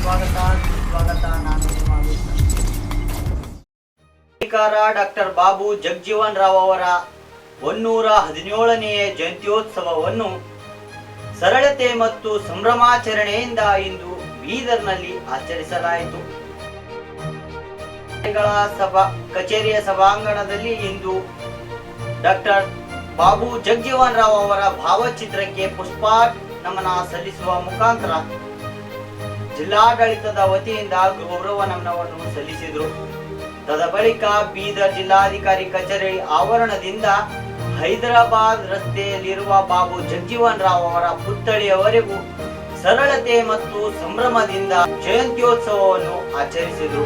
ಸ್ವಾಗತ. ಡಾಕ್ಟರ್ ಬಾಬು ಜಗಜೀವನ್ ರಾವ್ ಅವರ ಒನ್ನೂರ ಹದಿನೇಳನೆಯ ಜಯಂತ್ಯೋತ್ಸವವನ್ನು ಸರಳತೆ ಮತ್ತು ಸಂಭ್ರಮಾಚರಣೆಯಿಂದ ಇಂದು ಬೀದರ್ನಲ್ಲಿ ಆಚರಿಸಲಾಯಿತು ಸಭಾ, ಕಚೇರಿಯ ಸಭಾಂಗಣದಲ್ಲಿ ಇಂದು ಡಾಕ್ಟರ್ ಬಾಬು ಜಗಜೀವನ್ ರಾವ್ ಅವರ ಭಾವಚಿತ್ರಕ್ಕೆ ಪುಷ್ಪ ನಮನ ಸಲ್ಲಿಸುವ ಮುಖಾಂತರ ಜಿಲ್ಲಾಡಳಿತದ ವತಿಯಿಂದ ಗೌರವ ನಮನವನ್ನು ಸಲ್ಲಿಸಿದರು. ತದ ಬಳಿಕ ಬೀದರ್ ಜಿಲ್ಲಾಧಿಕಾರಿ ಕಚೇರಿ ಆವರಣದಿಂದ ಹೈದರಾಬಾದ್ ರಸ್ತೆಯಲ್ಲಿರುವ ಬಾಬು ಜಗಜೀವನ್ ರಾವ್ ಅವರ ಪುತ್ಥಳಿಯವರೆಗೂ ಸರಳತೆ ಮತ್ತು ಸಂಭ್ರಮದಿಂದ ಜಯಂತ್ಯೋತ್ಸವವನ್ನು ಆಚರಿಸಿದರು.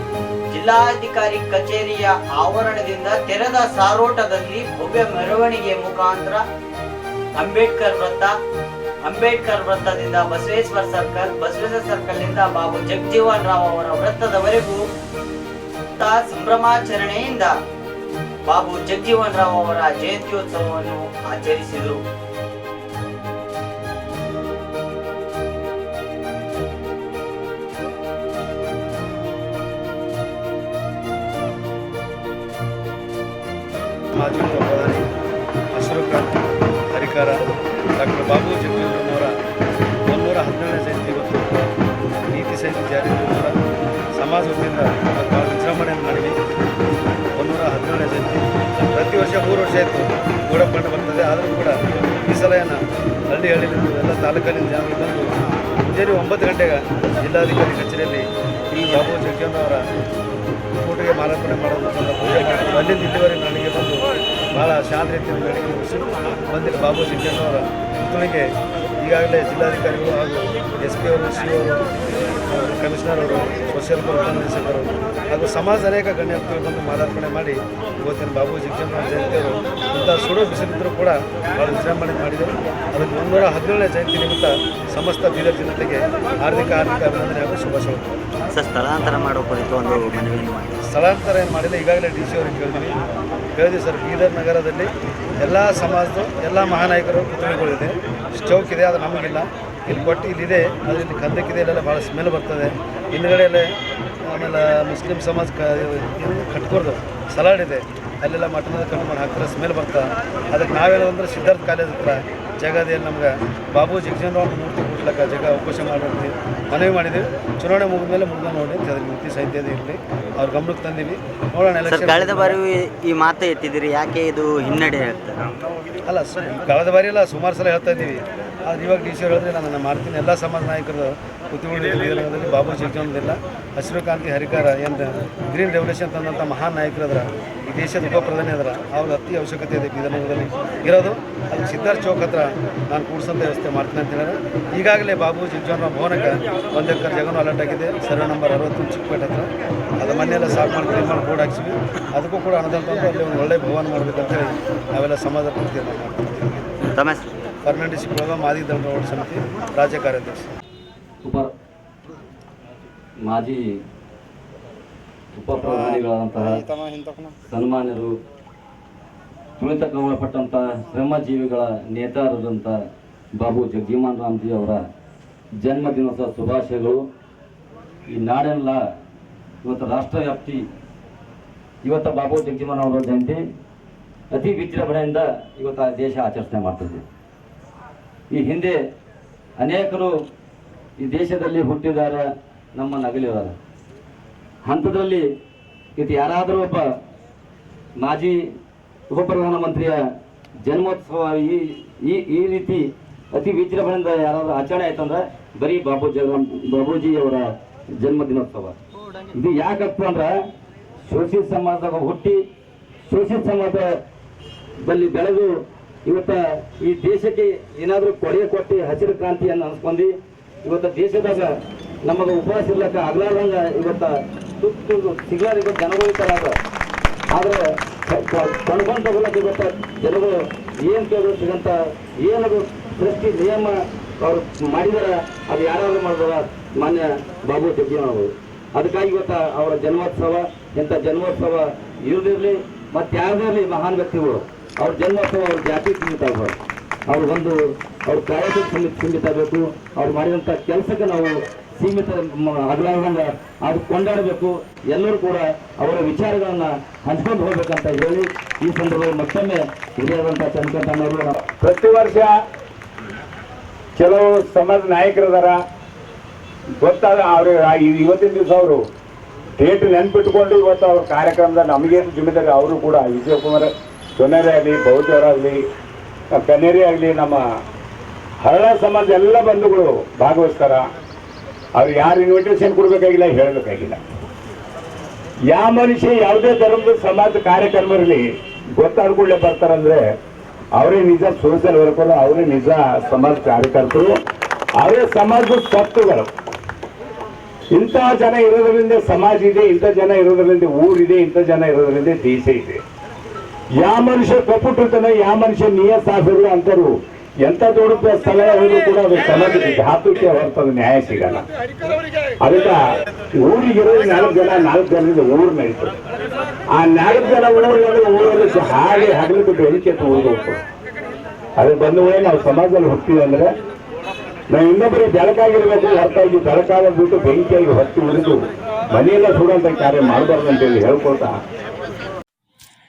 ಜಿಲ್ಲಾಧಿಕಾರಿ ಕಚೇರಿಯ ಆವರಣದಿಂದ ತೆರೆದ ಸಾರೋಟದಲ್ಲಿ ಭವ್ಯ ಮೆರವಣಿಗೆ ಮುಖಾಂತರ ಅಂಬೇಡ್ಕರ್ ವೃತ್ತ ಅಂಬೇಡ್ಕರ್ ವೃತ್ತದಿಂದ ಬಸವೇಶ್ವರ ಸರ್ಕಲ್ ಬಸವೇಶ್ವರ ಸರ್ಕಲ್ನಿಂದ ಬಾಬು ಜಗಜೀವನ್ ರಾವ್ ಅವರ ವೃತ್ತದವರೆಗೂ ಸಂಭ್ರಮಾಚರಣೆಯಿಂದ ಬಾಬು ಜಗಜೀವನ್ ರಾವ್ ಅವರ ಜಯಂತ್ಯೋತ್ಸವವನ್ನು ಆಚರಿಸಿದರು. ತಾಲೂಕಲ್ಲಿಂದ ಜನರು ಬಂದು ಮುಂಜಾನೆ ಒಂಬತ್ತು ಗಂಟೆಗೆ ಜಿಲ್ಲಾಧಿಕಾರಿ ಕಚೇರಿಯಲ್ಲಿ ಈ ಬಾಬು ಜಗಜೀವನವರ ಫೋಟೋಗೆ ಮಾಲಾರ್ಪಣೆ ಮಾಡೋದು ಅಂತ ಪೂಜೆ ಮಾಡಿ ಅಲ್ಲಿಂದ ಇಲ್ಲಿವರೆಗೆ ನನಗೆ ಬಂದು ಭಾಳ ಶಾಂತ ಬಂದಿದ್ದ ಬಾಬು ಸಿಂಗಣ್ಣವರ ಪುತ್ಥಳಿಗೆ ಈಗಾಗಲೇ ಜಿಲ್ಲಾಧಿಕಾರಿಗಳು ಹಾಗೂ ಎಸ್ ಪಿ ಅವರು ಸಿ ಅವರು ಕಮಿಷನರ್ ಅವರು ಸೋಷಿಯಲ್ ನಿರ್ದೇಶಕರು ಹಾಗೂ ಸಮಾಜ ಅನೇಕ ಗಣ್ಯ ವ್ಯಕ್ತಿಗಳು ಬಂದು ಮಾಲಾರ್ಪಣೆ ಮಾಡಿ ಇವತ್ತಿನ ಬಾಬು ಜಗಜೀವನ ಜಯಂತಿಯವರು ಇಂಥ ಸುಡು ಬಿಸಿಲಿದ್ದರೂ ಕೂಡ ಭಾಳ ವಿಜೃಂಭಣೆ ಮಾಡಿದರು ಅದಕ್ಕೆ ಮುನ್ನೂರ ಹದಿನೇಳನೇ ಜಯಂತಿ ನಿಮಿತ್ತ ಸಮಸ್ತ ಬೀದರ್ ಜನತೆಗೆ ಹಾರ್ದಿಕ ಹಾರ್ದಿಕ ಅಭಿನಂದನೆ ಹಾಗೂ ಶುಭಾಶಯಗಳು ಸರ್ ಸ್ಥಳಾಂತರ ಮಾಡೋ ಕುರಿತು ಒಂದು ಮನವಿಯನ್ನು ಮಾಡಿ? ಸ್ಥಳಾಂತರ ಏನು ಮಾಡಿಲ್ಲ. ಈಗಾಗಲೇ ಡಿ ಸಿ ಅವರಿಗೆ ಕೇಳಿದ್ವಿ ಕೇಳಿದ್ವಿ ಸರ್, ಬೀದರ್ ನಗರದಲ್ಲಿ ಎಲ್ಲ ಸಮಾಜದ ಎಲ್ಲ ಮಹಾನಾಯಕರು ಪುತ್ಥಳಿಗಳಿದೆ ಸ್ಟೌಕ್ ಇದೆ, ಅದು ನಮಗಿಲ್ಲ. ಇಲ್ಲಿ ಕೊಟ್ಟು ಇಲ್ಲಿದೆ, ಅದು ಇಲ್ಲಿ ಕಂದಕ್ಕಿದೆ ಇಲ್ಲೆಲ್ಲ ಭಾಳ ಸ್ಮೆಲ್ ಬರ್ತದೆ. ಹಿಂದ್ಗಡೆಯಲ್ಲೇ ಆಮೇಲೆ ಮುಸ್ಲಿಂ ಸಮಾಜ ಕಟ್ಕೊಡ್ದು, ಸಲಾಡ್ ಇದೆ. ಅಲ್ಲೆಲ್ಲ ಮಟನದ ಕಣ್ಣು ಹಾಕ್ತಾರೆ ಸ್ಮೆಲ್ ಬರ್ತಾ. ಅದಕ್ಕೆ ನಾವೇನೋ ಅಂದ್ರೆ ಸಿದ್ಧಾರ್ಥ ಕಾಲೇಜ್ ಹತ್ರ ಜಗದೇನು ನಮ್ಗೆ. ಬಾಬು ಒಂದು ಮೂರ್ತಿ ಕೂಡ್ಲಕ್ಕ ಜಗ ಅವಕಾಶ ಮಾಡಿರ್ತೀವಿ ಮನವಿ ಮಾಡಿದ್ವಿ ಚುನಾವಣೆ ಮುಗಿದ ಮೇಲೆ ಮುಗಿದ ನೋಡಿ ಅಂತ ಅದ್ರ ನೀತಿ ಸಾಹಿತ್ಯದ ಇರಲಿ. ಅವ್ರ ಗಮನಕ್ಕೆ ತಂದೀವಿ. ನೋಡೋಣ ಕಳೆದ ಬಾರಿ ಈ ಮಾತು ಎತ್ತಿದ್ದೀರಿ? ಯಾಕೆ ಇದು ಹಿನ್ನಡೆ ಹೇಳ್ತಾರೆ ಅಲ್ಲ ಸರ್ ಕಳೆದ ಬಾರಿ ಎಲ್ಲ ಸುಮಾರು ಸಲ ಹೇಳ್ತಾ ಇದ್ದೀವಿ. ಆದ್ರೆ ಇವಾಗ ಡಿ ಸಿ ಹೇಳಿದ್ರೆ ನಾನು ಮಾಡ್ತೀನಿ ಎಲ್ಲ ಸಮಾಜ ನಾಯಕರು ಕುತುಕೊಂಡಿದ್ದು ಬೀದರ್ನಗರದಲ್ಲಿ ಬಾಬು ಜಗಜೀವನದಿಲ್ಲ ಹಸಿರು ಕಾಂತಿ ಹರಿಕಾರ ಏನು ಗ್ರೀನ್ ರೆವಲ್ಯೂಷನ್ ತಂದಂಥ ಮಹಾನ್ ನಾಯಕರದ್ರ ಈ ದೇಶದ ಉಪ ಪ್ರಧಾನಿ ಅದರ. ಅವ್ರ ಅತಿ ಅವಶ್ಯಕತೆ ಇದೆ ಬೀದರ್ನಗರದಲ್ಲಿ ಇರೋದು ಅಲ್ಲಿ ಸಿದ್ಧಾರ್ಥ ಚೌಕ್ ಹತ್ರ ನಾನು ಕೂಡ್ಸೋಂಥ ವ್ಯವಸ್ಥೆ ಮಾಡ್ತೀನಿ ಅಂತ ಹೇಳಿದ್ರೆ ಈಗಾಗಲೇ ಬಾಬು ಜಗಜೀವನ ಭವನಕ್ಕೆ ಒಂದು ಎಕರೆ ಜಗನು ಅಲರ್ಟ್ ಆಗಿದೆ ಸರ್ವೆ ನಂಬರ್ ಅರವತ್ತು ಚಿಕ್ಕಪೇಟೆ ಹತ್ರ. ಅದು ಮನೆಯೆಲ್ಲ ಸಾಫ್ ಮಾಡಿ ಕ್ಲೀನ್ ಮಾಡಿ ಬೋರ್ಡ್ ಹಾಕ್ಸಿವಿ ಅದಕ್ಕೂ ಕೂಡ ಅನುದಾನ ತಂದು ಅಲ್ಲಿ ಒಂದು ಒಳ್ಳೆ ಭವನ ಮಾಡಬೇಕಂತೇಳಿ ನಾವೆಲ್ಲ ಸಮಾಜ ಪಡ್ತೀವಿ ಪರ್ಮನೆಂಟ್ ತಮ್ಮ? ಫರ್ನಾಂಡಿಸ್ ಮಾದಿ ದಂಡ ಸಮಿತಿ ರಾಜ್ಯ ಕಾರ್ಯದರ್ಶಿ ಉಪ ಮಾಜಿ ಉಪ ಪ್ರಧಾನಿಗಳಾದಂತಹ ಸನ್ಮಾನ್ಯರು ತುಳಿತಕ್ಕೊಳಪಟ್ಟಂಥ ಶ್ರಮಜೀವಿಗಳ ನೇತಾರರಂಥ ಬಾಬು ಜಗಜೀವನ್ ರಾಮ್ಜಿ ಅವರ ಜನ್ಮದಿನದ ಶುಭಾಶಯಗಳು. ಈ ನಾಡೆಲ್ಲ ಇವತ್ತು ರಾಷ್ಟ್ರವ್ಯಾಪ್ತಿ ಇವತ್ತು ಬಾಬು ಜಗಜೀವನ್ ಅವರ ಜಯಂತಿ ಅತಿ ವಿಜೃಂಭಣೆಯಿಂದ ಇವತ್ತು ಆ ದೇಶ ಆಚರಣೆ ಮಾಡ್ತದೆ. ಈ ಹಿಂದೆ ಅನೇಕರು ಈ ದೇಶದಲ್ಲಿ ಹುಟ್ಟಿದ್ದಾರೆ ನಮ್ಮ ನಗಲಿದ್ದಾರೆ ಹಂತದಲ್ಲಿ ಇದು ಯಾರಾದರೂ ಒಬ್ಬ ಮಾಜಿ ಉಪ ಪ್ರಧಾನಮಂತ್ರಿಯ ಜನ್ಮೋತ್ಸವ ಈ ಈ ಈ ರೀತಿ ಅತಿ ವಿಜೃಂಭಣೆಯಿಂದ ಯಾರಾದರೂ ಆಚರಣೆ ಆಯ್ತಂದ್ರೆ ಬರೀ ಬಾಬು ಅವರ ಜನ್ಮ ದಿನೋತ್ಸವ ಇದು ಯಾಕಪ್ಪ ಅಂದ್ರೆ ಶೋಷಿತ ಸಮಾಜದಾಗ ಹುಟ್ಟಿ ಶೋಷಿತ ಸಮಾಜದಲ್ಲಿ ಬೆಳೆದು ಇವತ್ತ ಈ ದೇಶಕ್ಕೆ ಏನಾದರೂ ಕೊಡುಗೆ ಕೊಟ್ಟು ಹಸಿರು ಕ್ರಾಂತಿಯನ್ನು ಅನ್ಸ್ಕೊಂಡು ಇವತ್ತ ದೇಶದಾಗ ನಮಗೆ ಉಪವಾಸ ಇರ್ಲಕ್ಕ ಆಗ್ಲಾರ್ದಂಗ ಇವತ್ತ ತುತ್ತು ಸಿಗ್ಲಾರ ಇವತ್ತು ಜನಗಳು ಇರ್ತಾರ ಆದ್ರೆ ಕೊಂಡ್ಕೊಂಡು ತಗೊಳಕ್ ಇವತ್ತ ಜನಗಳು ಏನು ಸಿಗಂತ ಏನದು ಸೃಷ್ಟಿ ನಿಯಮ ಅವ್ರು ಮಾಡಿದಾರ, ಅದು ಯಾರಾದ್ರೂ ಮಾಡಿದಾರ ಮಾನ್ಯ ಬಾಬು ಜಗ್ಜೀವನವರು ಅದಕ್ಕಾಗಿ ಇವತ್ತ ಅವರ ಜನ್ಮೋತ್ಸವ, ಇಂಥ ಜನ್ಮೋತ್ಸವ ಇರದಿರಲಿ ಮತ್ತೆ ಯಾರದೇ ಇರಲಿ ಮಹಾನ್ ವ್ಯಕ್ತಿಗಳು. ಅವ್ರ ಜನ್ಮೋತ್ಸವ ಅವ್ರ ಜಾತಿ ಸೀಮಿತ ಅವರು ಒಂದು ಅವ್ರ ಸೀಮಿತ ಬೇಕು ಅವ್ರು ಮಾಡಿದಂಥ ಕೆಲಸಕ್ಕೆ ನಾವು ಸೀಮಿತ ಅಗಲಾರ್ದಂಗ ಅದು ಕೊಂಡಾಡಬೇಕು. ಎಲ್ಲರೂ ಕೂಡ ಅವರ ವಿಚಾರಗಳನ್ನು ಹಂಚ್ಕೊಂಡು ಹೋಗ್ಬೇಕಂತ ಹೇಳಿ ಈ ಸಂದರ್ಭದಲ್ಲಿ ಮತ್ತೊಮ್ಮೆ ಹಿರಿಯರಾದಂಥ ಚಂದ್ರಕಾಂತಣ್ಣವರು ಪ್ರತಿ ವರ್ಷ ಕೆಲವು ಸಮಾಜ ನಾಯಕರದಾರ, ಗೊತ್ತಾದ ಅವರು ಇವತ್ತಿನ ದಿವಸ ಅವರು ಡೇಟ್ ನೆನ್ಪಿಟ್ಕೊಂಡು ಇವತ್ತು ಅವ್ರ ಕಾರ್ಯಕ್ರಮದ ನಮಗೇನು ಜಿಮ್ಮೆದಾರಿ ಅವರು ಕೂಡ ವಿಜಯಕುಮಾರ್, ಸೊನೇರಿ ಆಗಲಿ, ಬೌದ್ಧರಾಗಲಿ, ಕನ್ನೇರಿ ಆಗಲಿ ನಮ್ಮ ಹರಳ ಸಮಾಜ ಎಲ್ಲ ಬಂಧುಗಳು ಭಾಗವಹಿಸ್ತಾರ. ಅವ್ರು ಯಾರು ಇನ್ವಿಟೇಷನ್ ಕೊಡಬೇಕಾಗಿಲ್ಲ, ಹೇಳಬೇಕಾಗಿಲ್ಲ. ಯಾವ ಮನುಷ್ಯ ಯಾವುದೇ ಧರ್ಮದ ಸಮಾಜ ಕಾರ್ಯಕ್ರಮ ಇರಲಿ ಗೊತ್ತಾದ ಕೂಡಲೇ ಬರ್ತಾರಂದ್ರೆ, ಅವರೇ ನಿಜ ಸೋಷಿಯಲ್ ವರ್ಕರ್ ಅವರೇ ನಿಜ ಸಮಾಜ ಕಾರ್ಯಕರ್ತರು, ಅವರೇ ಸಮಾಜದ ಸತ್ತುಗಳು ಇಂತಹ ಜನ ಇರೋದ್ರಿಂದ ಸಮಾಜ ಇದೆ, ಇಂಥ ಜನ ಇರೋದ್ರಿಂದ ಊರಿದೆ ಇಂಥ ಜನ ಇರೋದ್ರಿಂದ ದೇಶ ಇದೆ. ಯಾವ ಮನುಷ್ಯ ಕಪ್ಪುಟ್ಟಿರ್ತಾನೆ ಯಾವ ಮನುಷ್ಯ ನಿಯ ಸಾಫಿಲ್ಲ ಅಂತಾರು ಎಂತ ದೊಡ್ಡ ಸ್ಥಳ ಅವರು ಕೂಡ ಅದು ಸಮಾಜಕ್ಕೆ ಧಾತುಕ್ಕೆ ಹೊರತದ ನ್ಯಾಯ ಸಿಗಲ್ಲ. ಅದಕ್ಕೆ ಊರಿಗಿರೋ ನಾಲ್ಕು ಜನ, ನಾಲ್ಕು ಜನರಿಂದ ಊರು ನಡೀತು ಆ ನಾಲ್ಕು ಜನ ಊರಲ್ಲಿ ಊರಲ್ಲಿ ಹಾಗೆ ಹಗಲಿಟ್ಟು ಬೆಳಿಗ್ಗೆ ಊರಿಗೆ ಹೋಗ್ತದೆ ಅದ್ರ ಬಂದ ಮೇಲೆ ನಾವು ಸಮಾಜದಲ್ಲಿ ಹೋಗ್ತೀವಿ ಅಂದ್ರೆ ನಾವು ಇನ್ನೊಬ್ಬರು ಬೆಳಕಾಗಿರ್ಬೇಕು, ಹೊರತಾಗಿ ಬೆಳಕಾಗ ಬಿಟ್ಟು ಬೆಂಕಿಯಾಗಿ ಹೊತ್ತಿ ಉಳಿದು ಮನೆಯಲ್ಲ ಸುಡುವಂತ ಕಾರ್ಯ ಮಾಡಬಾರ್ದು ಅಂತೇಳಿ ಹೇಳ್ಕೊಳ್ತಾ